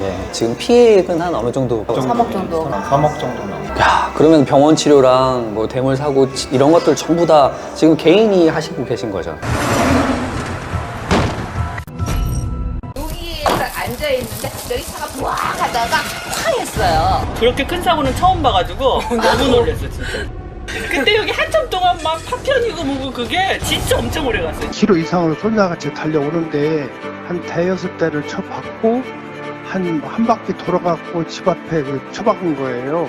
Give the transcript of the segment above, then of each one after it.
네, 지금 피해액은 한 어느 정도? 3억 정도. 3억 정도 나와요. 야, 그러면 병원 치료랑 뭐 대물 사고 치- 이런 것들 전부 다 지금 개인이 하시고 계신 거죠? 여기에 딱 앉아있는데 여기 차가 부악 하다가 쾅 했어요. 그렇게 큰 사고는 처음 봐가지고 너무 놀랐어 진짜. 그때 여기 한참 동안 막 파편이고 뭐고 그게 진짜 엄청 오래 갔어요. 키로 이상으로 손자같이 달려오는데 한 대여섯 대를 쳐박고 한, 한 바퀴 돌아갖고 집 앞에 그 쳐박은 거예요.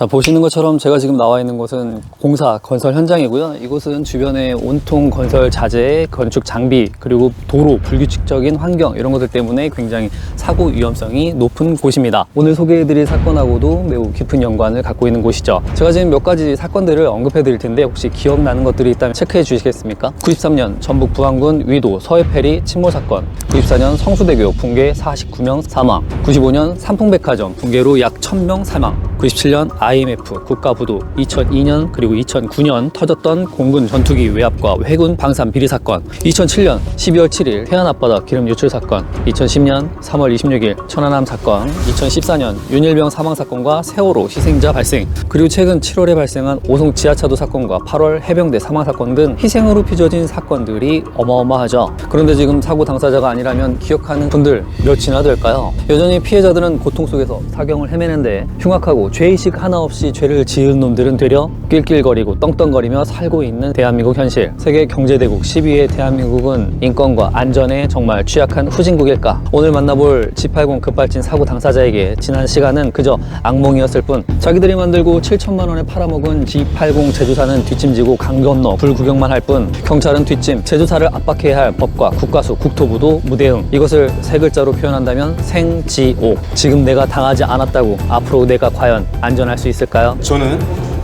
자, 보시는 것처럼 제가 지금 나와 있는 곳은 공사 건설 현장이고요. 이곳은 주변에 온통 건설 자재, 건축 장비, 그리고 도로, 불규칙적인 환경 이런 것들 때문에 굉장히 사고 위험성이 높은 곳입니다. 오늘 소개해드릴 사건하고도 매우 깊은 연관을 갖고 있는 곳이죠. 제가 지금 몇 가지 사건들을 언급해 드릴 텐데 혹시 기억나는 것들이 있다면 체크해 주시겠습니까? 93년 전북 부안군 위도 서해페리 침몰 사건, 94년 성수대교 붕괴 49명 사망, 95년 삼풍백화점 붕괴로 약 1000명 사망, 97년 IMF 국가부도 2002년 그리고 2009년 터졌던 공군 전투기 외압과 해군 방산 비리 사건 2007년 12월 7일 해안 앞바다 기름 유출 사건 2010년 3월 26일 천안함 사건 2014년 윤일병 사망 사건과 세월호 희생자 발생 그리고 최근 7월에 발생한 오송 지하차도 사건과 8월 해병대 사망 사건 등 희생으로 빚어진 사건들이 어마어마하죠 그런데 지금 사고 당사자가 아니라면 기억하는 분들 몇이나 될까요? 여전히 피해자들은 고통 속에서 사경을 헤매는데 흉악하고 죄의식 하나 없이 죄를 지은 놈들은 되려 낄낄거리고 떵떵거리며 살고 있는 대한민국 현실. 세계 경제대국 10위의 대한민국은 인권과 안전에 정말 취약한 후진국일까? 오늘 만나볼 G80 급발진 사고 당사자에게 지난 시간은 그저 악몽이었을 뿐 자기들이 만들고 7천만 원에 팔아먹은 G80 제조사는 뒷짐지고 강 건너 불 구경만 할 뿐 경찰은 뒷짐, 제조사를 압박해야 할 법과 국가수, 국토부도 무대응. 이것을 세 글자로 표현한다면 생지옥. 지금 내가 당하지 않았다고 앞으로 내가 과연 안전할 수 있을까요? 저는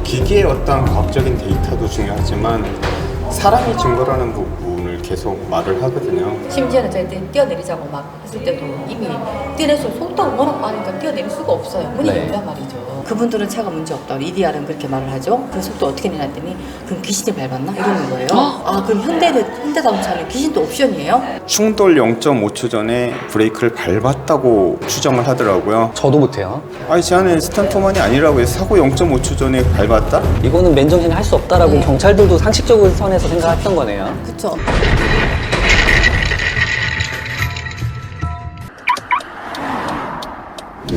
기계의 어떤 과학적인 데이터도 중요하지만 사람이 증거라는 부분을 계속 말을 하거든요. 심지어는 저희들이 뛰어내리자고 막 했을 때도 이미 뛰어내서 속도가 워낙 빠르니까 뛰어내릴 수가 없어요. 문이 네. 열단 말이죠. 그분들은 차가 문제 없다고 EDR은 그렇게 말을 하죠. 그 속도 어떻게 내놨더니 그럼 귀신이 밟았나 이러는 거예요. 아 그럼 현대는 현대 자동차는 귀신도 옵션이에요? 충돌 0.5초 전에 브레이크를 밟았다고 추정을 하더라고요. 저도 못해요. 아니 제 안에 스턴트만이 아니라고 해서 사고 0.5초 전에 밟았다? 이거는 맨정신에 할 수 없다라고 네. 경찰들도 상식적으로 선에서 생각했던 거네요. 그쵸.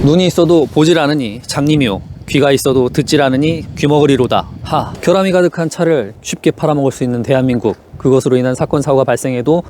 눈이 있어도 보질 않으니 장님이요. 귀가 있어도 듣질 않으니 귀머거리로다. 하. 결함이 가득한 차를 쉽게 팔아먹을 수 있는 대한민국. 그것으로 인한 사건 사고가 발생해도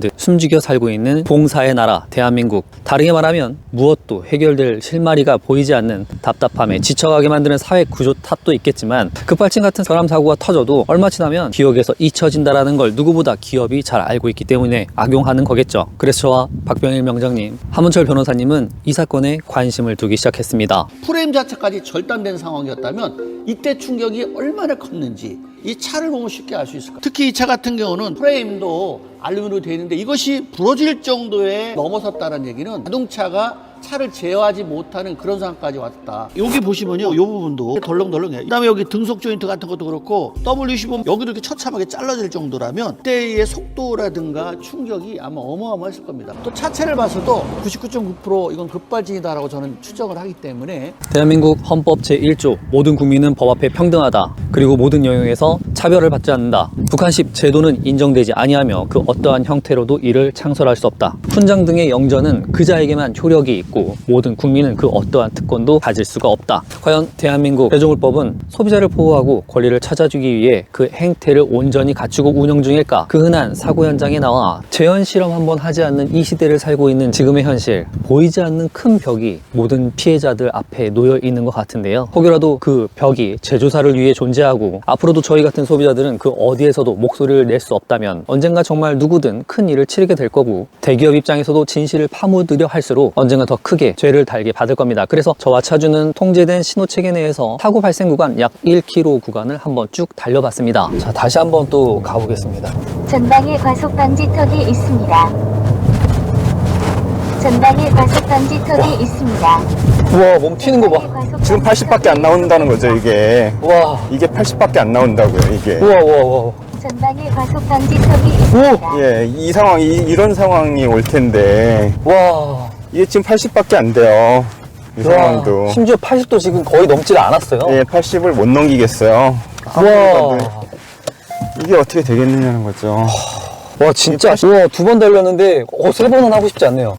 듯 숨죽여 살고 있는 봉사의 나라 대한민국. 다르게 말하면 무엇도 해결될 실마리가 보이지 않는 답답함에 지쳐가게 만드는 사회 구조 탓도 있겠지만 급발진 같은 결함 사고가 터져도 얼마 지나면 기억에서 잊혀진다라는 걸 누구보다 기업이 잘 알고 있기 때문에 악용하는 거겠죠. 그래서 저와 박병일 명장님, 하문철 변호사님은 이 사건에 관심을 두기 시작했습니다. 프레임 자체까지 절단된 상황이었다면 이때 충격이 얼마나 컸는지 이 차를 보면 쉽게 알 수 있을 거예요. 특히 이 차 같은 경우는 프레임도 알루미늄으로 되어 있는데 이것이 부러질 정도에 넘어섰다는 얘기는 자동차가 차를 제어하지 못하는 그런 상황까지 왔다. 여기 보시면요, 이 부분도 덜렁덜렁해요. 그다음에 여기 등속 조인트 같은 것도 그렇고 W15 여기도 이렇게 처참하게 잘라질 정도라면 그때의 속도라든가 충격이 아마 어마어마했을 겁니다. 또 차체를 봤어도 99.9% 이건 급발진이다라고 저는 추정을 하기 때문에 대한민국 헌법 제1조 모든 국민은 법 앞에 평등하다. 그리고 모든 영역에서 차별을 받지 않는다. 북한식 제도는 인정되지 아니하며 그 어떠한 형태로도 이를 창설할 수 없다. 훈장 등의 영전은 그자에게만 효력이 있고 모든 국민은 그 어떠한 특권도 가질 수가 없다. 과연 대한민국 대조물법은 소비자를 보호하고 권리를 찾아주기 위해 그 행태를 온전히 갖추고 운영 중일까? 그 흔한 사고 현장에 나와 재현 실험 한번 하지 않는 이 시대를 살고 있는 지금의 현실 보이지 않는 큰 벽이 모든 피해자들 앞에 놓여 있는 것 같은데요. 혹여라도 그 벽이 제조사를 위해 존재하고 앞으로도 저희 같은 소비자들은 그 어디에서도 목소리를 낼 수 없다면 언젠가 정말 누구든 큰 일을 치르게 될 거고 대기업 입장에서도 진실을 파묻으려 할수록 언젠가 더 크게 죄를 달게 받을 겁니다. 그래서 저와 차주는 통제된 신호 체계 내에서 사고 발생 구간 약 1km 구간을 한번 쭉 달려봤습니다. 자, 다시 한번 또 가보겠습니다. 전방에 과속 방지턱이 있습니다. 전방에 과속 방지턱이 있습니다. 우와 몸 튀는 거 봐. 지금 80밖에 안 나온다는 거죠 이게. 와, 이게 80밖에 안 나온다고요 이게. 우와, 우와, 우와. 전방에 과속 방지턱이 있습니다. 예, 이 상황, 이, 이런 상황이 올 텐데 와, 이게 지금 80밖에 안 돼요. 이 상황도. 와, 심지어 80도 지금 거의 넘질 않았어요. 예, 80을 못 넘기겠어요. 와, 이게 어떻게 되겠느냐는 거죠. 와 진짜 와두 번 달렸는데 어, 세 번은 하고 싶지 않네요.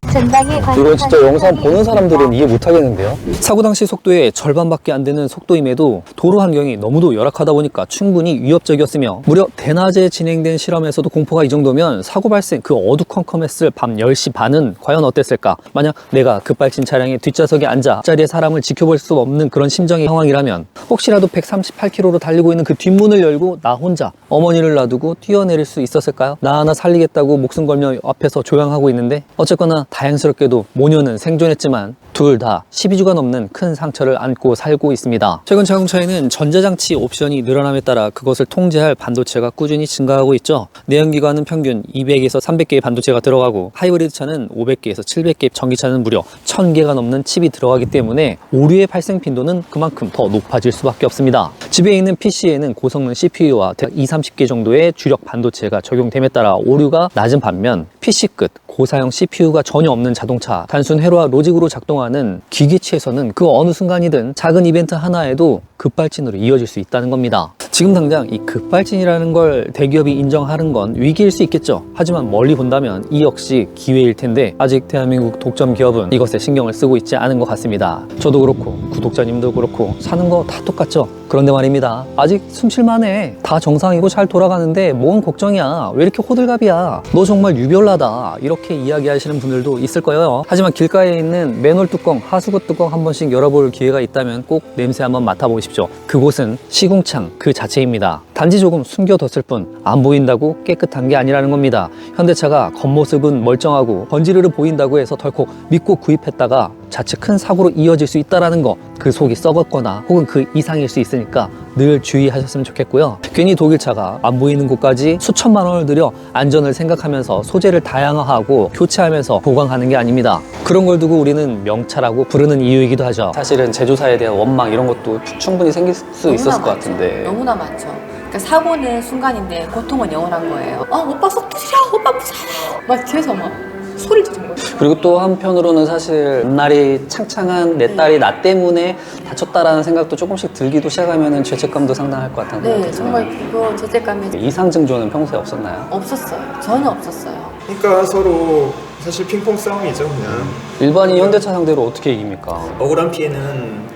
이건 진짜 영상 보는 사람들은. 이해 못 하겠는데요. 사고 당시 속도의 절반밖에 안 되는 속도임에도 도로 환경이 너무도 열악하다 보니까 충분히 위협적이었으며 무려 대낮에 진행된 실험에서도 공포가 이 정도면 사고 발생 그 어두컴컴했을 밤 10시 반은 과연 어땠을까? 만약 내가 급발진 차량의 뒷좌석에 앉아 앞자리에 사람을 지켜볼 수 없는 그런 심정의 상황이라면 혹시라도 138km로 달리고 있는 그 뒷문을 열고 나 혼자 어머니를 놔두고 뛰어내릴 수 있었을까요? 나 하나 살리겠다고 목숨 걸며 앞에서 조향하고 있는데 어쨌거나 다행스럽게도 모녀는 생존했지만 둘 다 12주가 넘는 큰 상처를 안고 살고 있습니다. 최근 자동차에는 전자장치 옵션이 늘어남에 따라 그것을 통제할 반도체가 꾸준히 증가하고 있죠. 내연기관은 평균 200에서 300개의 반도체가 들어가고 하이브리드 차는 500개에서 700개, 전기차는 무려 1000개가 넘는 칩이 들어가기 때문에 오류의 발생 빈도는 그만큼 더 높아질 수밖에 없습니다. 집에 있는 PC에는 고성능 CPU와 2, 30개 정도의 주력 반도체가 적용됨에 따라 오류가 낮은 반면 PC 끝 고사양 CPU가 전혀 없는 자동차, 단순 회로와 로직으로 작동하는 기계치에서는 그 어느 순간이든 작은 이벤트 하나에도 급발진으로 이어질 수 있다는 겁니다. 지금 당장 이 급발진이라는 걸 대기업이 인정하는 건 위기일 수 있겠죠. 하지만 멀리 본다면 이 역시 기회일 텐데 아직 대한민국 독점 기업은 이것에 신경을 쓰고 있지 않은 것 같습니다. 저도 그렇고 구독자님도 그렇고 사는 거 다 똑같죠. 그런데 말입니다. 아직 숨쉴만해. 다 정상이고 잘 돌아가는데 뭔 걱정이야. 왜 이렇게 호들갑 이야. 너 정말 유별나다. 이렇게 이야기하시는 분들도 있을 거예요. 하지만 길가에 있는 맨홀 뚜껑, 하수구 뚜껑 한 번씩 열어볼 기회가 있다면 꼭 냄새 한번 맡아보십시오. 그곳은 시궁창 그 자체입니다. 단지 조금 숨겨뒀을 뿐 안 보인다고 깨끗한 게 아니라는 겁니다. 현대차가 겉모습은 멀쩡하고 번지르르 보인다고 해서 덜컥 믿고 구입했다가 자칫 큰 사고로 이어질 수 있다라는 거 그 속이 썩었거나 혹은 그 이상일 수 있으니까 늘 주의하셨으면 좋겠고요. 괜히 독일차가 안 보이는 곳까지 수천만 원을 들여 안전을 생각하면서 소재를 다양화하고 교체하면서 보강하는 게 아닙니다. 그런 걸 두고 우리는 명차라고 부르는 이유이기도 하죠. 사실은 제조사에 대한 원망 이런 것도 충분히 생길 수 있었을 것. 같은데 너무나 많죠. 그러니까 사고는 순간인데 고통은 영원한 거예요. 아 오빠 속도 줄여, 오빠 무서워. 막 뒤에서 막 소리 지르는 거예요. 그리고 또 한편으로는 사실 날이 창창한 내 딸이 나 때문에 다쳤다라는 생각도 조금씩 들기도 시작하면 죄책감도 상당할 것 같다는 네, 생각이 정말 드네요. 그거 죄책감이 이상 징조는 평소에 없었나요? 없었어요. 전혀 없었어요. 그러니까 서로 사실 핑퐁 싸움이죠, 그냥. 일반인 현대차 상대로 어떻게 이깁니까? 억울한 피해는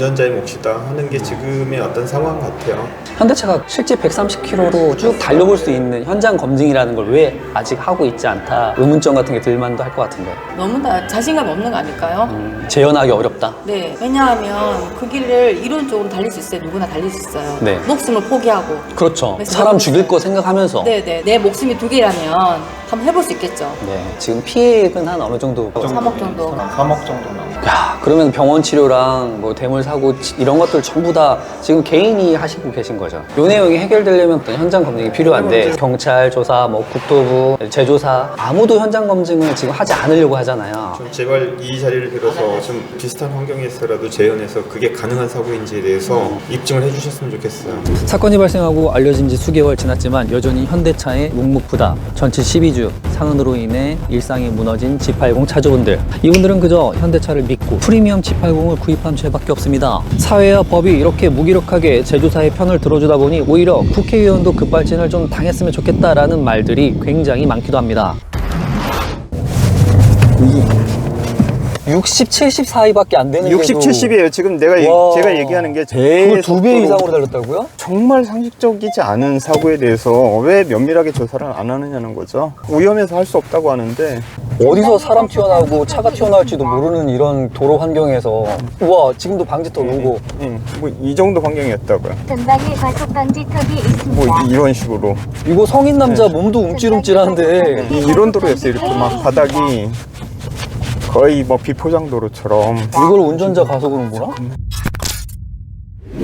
운전자의 몫이다 하는 게 지금의 어떤 상황 같아요. 현대차가 실제 130km로 쭉 달려볼 수 있는 현장 검증이라는 걸 왜 아직 하고 있지 않다 의문점 같은 게 들만도 할 것 같은데 너무나 자신감 없는 거 아닐까요? 음, 재현하기 어렵다 네, 왜냐하면 그 길을 이론적으로 달릴 수 있어요. 누구나 달릴 수 있어요. 네. 목숨을 포기하고. 그렇죠 그래서 사람 해보고 죽일. 거 생각하면서 네, 네. 내 목숨이 두 개라면 한번 해볼 수 있겠죠. 네, 지금 피해액은 한 어느 정도 3억 정도. 3억 정도 나오고. 야, 그러면 병원 치료랑 뭐 대물 사고 치- 이런 것들 전부 다 지금 개인이 하시고 계신 거죠. 요 내용이 해결되려면 어떤 현장 검증이 필요한데 경찰 조사, 뭐 국토부, 제조사 아무도 현장 검증을 지금 하지 않으려고 하잖아요. 좀 제발 이 자리를 빌어서 좀 비슷한 환경에서라도 재현해서 그게 가능한 사고인지에 대해서 입증을 해주셨으면 좋겠어요. 사건이 발생하고 알려진 지 수개월 지났지만 여전히 현대차의 묵묵부다. 전체 12주 상흔으로 인해 일상이 무너진 G80 차주분들. 이분들은 그저 현대차를 믿고 프리미엄 G80을 구입한 죄밖에 없습니다. 사회와 법이 이렇게 무기력하게 제조사의 편을 들어주다 보니 오히려 국회의원도 급발진을 좀 당했으면 좋겠다라는 말들이 굉장히 많기도 합니다. 60, 70 사이밖에 안 되는 60, 70이에요. 지금 내가 얘- 와. 제가 얘기하는 게 그걸 두 배 속도로 이상으로 달렸다고요? 정말 상식적이지 않은 사고에 대해서 왜 면밀하게 조사를 안 하느냐는 거죠. 위험해서 할 수 없다고 하는데 어디서 사람 튀어나오고 차가 튀어나올지도 모르는 이런 도로 환경에서 우와 지금도 방지턱 오고 뭐이 정도 환경이었다고요. 전방에 과속 방지턱이 있습니다. 뭐 이- 이런 식으로 이거 성인 남자 몸도 움찔움찔한데 이- 이런 도로였어 요. 이렇게 막 바닥이 거의 뭐 비포장 도로처럼 이걸 운전자 가속으로는구나?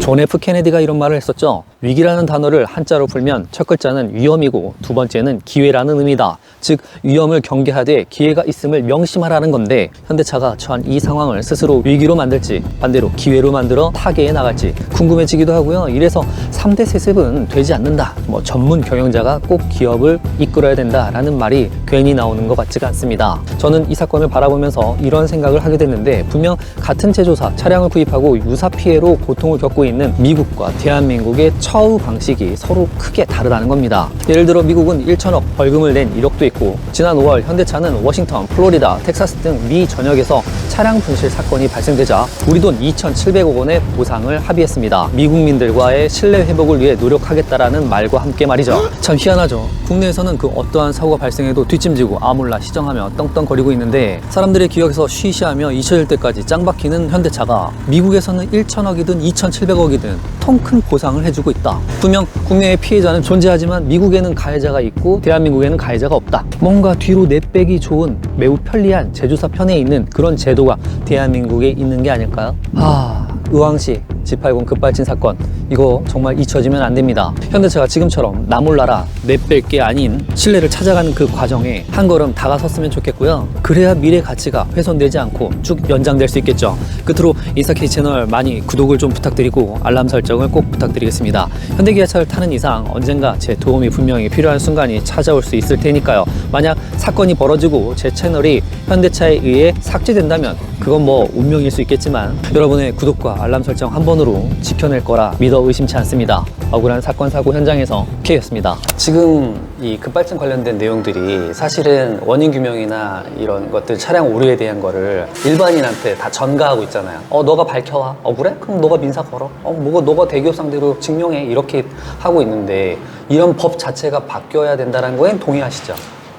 존 F 케네디가 이런 말을 했었죠. 위기라는 단어를 한자로 풀면 첫 글자는 위험이고 두 번째는 기회라는 의미다. 즉 위험을 경계하되 기회가 있음을 명심하라는 건데 현대차가 처한 이 상황을 스스로 위기로 만들지 반대로 기회로 만들어 타개에 나갈지 궁금해지기도 하고요. 이래서 3대 세습은 되지 않는다. 뭐 전문 경영자가 꼭 기업을 이끌어야 된다라는 말이 괜히 나오는 것 같지가 않습니다. 저는 이 사건을 바라보면서 이런 생각을 하게 됐는데 분명 같은 제조사 차량을 구입하고 유사 피해로 고통을 겪고 있는 미국과 대한민국의 처우 방식이 서로 크게 다르다는 겁니다. 예를 들어 미국은 1천억 벌금을 낸 이력도 있고 지난 5월 현대차는 워싱턴, 플로리다, 텍사스 등 미 전역에서 차량 분실 사건이 발생되자 우리 돈 2,700억 원의 보상을 합의했습니다. 미국민들과의 신뢰 회복을 위해 노력하겠다라는 말과 함께 말이죠. 참 희한하죠. 국내에서는 그 어떠한 사고가 발생해도 뒷짐지고 아몰라 시정하며 떵떵거리고 있는데 사람들의 기억에서 쉬쉬하며 잊혀질 때까지 짱 박히는 현대차가 미국에서는 1천억이든 2,700억이든 통 큰 보상을 해주고 있다. 분명 국내의 피해자는 존재하지만 미국에는 가해자가 있고 대한민국에는 가해자가 없다. 뭔가 뒤로 내빼기 좋은 매우 편리한 제조사 편에 있는 그런 제도가 대한민국에 있는 게 아닐까요? 아, 의왕시 G80 급발진 사건 이거 정말 잊혀지면 안 됩니다. 현대차가 지금처럼 나 몰라라 내뺄 게 아닌 신뢰를 찾아가는 그 과정에 한 걸음 다가섰으면 좋겠고요. 그래야 미래 가치가 훼손되지 않고 쭉 연장될 수 있겠죠. 끝으로 이사키 채널 많이 구독을 좀 부탁드리고 알람 설정을 꼭 부탁드리겠습니다. 현대기아차를 타는 이상 언젠가 제 도움이 분명히 필요한 순간이 찾아올 수 있을 테니까요. 만약 사건이 벌어지고 제 채널이 현대차에 의해 삭제된다면 그건 뭐 운명일 수 있겠지만 여러분의 구독과 알람 설정 한 번으로 지켜낼 거라 믿어 의심치 않습니다. 억울한 사건 사고 현장에서 K였습니다. 지금 이 급발진 관련된 내용들이 사실은 원인 규명이나 이런 것들 차량 오류에 대한 거를 일반인한테 다 전가하고 있잖아요. 어 너가 밝혀와. 어 그래? 그럼 너가 민사 걸어. 어 뭐가 너가 대기업 상대로 증명해 이렇게 하고 있는데 이런 법 자체가 바뀌어야 된다는 거엔 동의하시죠?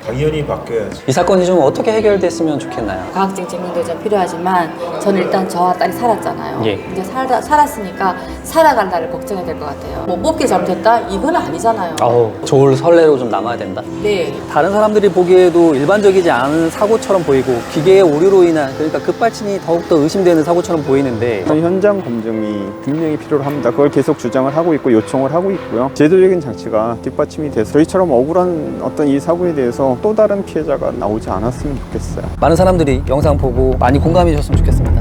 당연히 바뀌어야지. 이 사건이 좀 어떻게 해결됐으면 좋겠나요? 과학적 증명도 좀 필요하지만 저는 일단 저와 딸이 살았잖아요. 예. 이제 살다, 살았으니까 살아갈 날을 걱정해야 될 것 같아요. 뭐 뽑기 잘못했다? 이건 아니잖아요. 아우 좋을 설레로 좀 남아야 된다. 네. 다른 사람들이 보기에도 일반적이지 않은 사고처럼 보이고 기계의 오류로 인한 그러니까 급발진이 더욱더 의심되는 사고처럼 보이는데 현장 검증이 분명히 필요로 합니다. 그걸 계속 주장을 하고 있고 요청을 하고 있고요. 제도적인 장치가 뒷받침이 돼서 저희처럼 억울한 어떤 이 사고에 대해서 또 다른 피해자가 나오지 않았으면 좋겠어요. 많은 사람들이 영상 보고 많이 공감해 주셨으면 좋겠습니다.